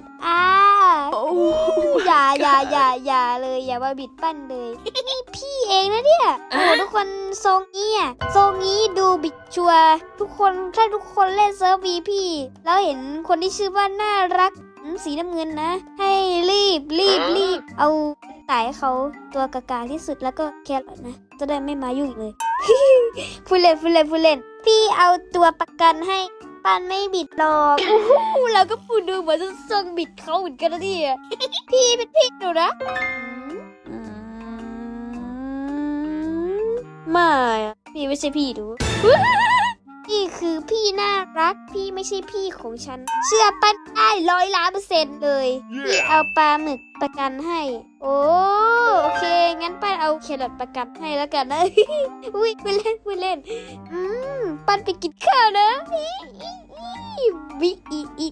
ดอ่าอย่าอย่าอย่าอย่าเลยอย่ามาบิดปั้นเลยนี่พี่เองนะเนี่ยโอ้ทุกคนทรงนี้อะทรงนี้ดูบิดชัวทุกคนถ้าทุกคนเล่นเซิร์ฟวีพี่ แล้วเห็นคนที่ชื่อว่าน่ารักสีน้ำเงินนะ ให้รีบรีบรีบเอาตายเขาตัวกากาที่สุดแล้วก็แครอทนะ จะได้ไม่มายุ่งเลยฟูเล่นฟูเล่นฟูเล่นพี่เอาตัวประกันให้ ปันไม่บิดหรอกโอ้โหเราก็พูดดูเหมือนจะทรงบิดเขาเหมือนกันนะเนี่ยพี่เป็นพี่หนูนะอืมไม่อะพี่ไม่ใช่พี่หนูพี่คือพี่น่ารัก พี่ไม่ใช่พี่ของฉัน เชื่อปั้นได้ร้อยล้านเปอร์เซ็นต์เลย พี่เอาปลาหมึกประกันให้ โอ้โอเคงั้นป้าน เอาแครอทประกับให้แล้วกันนะอุ้ยไปเล่นไปเล่น อืม ปั้นไปกินข้าวนะ อีอีอีบิอีอี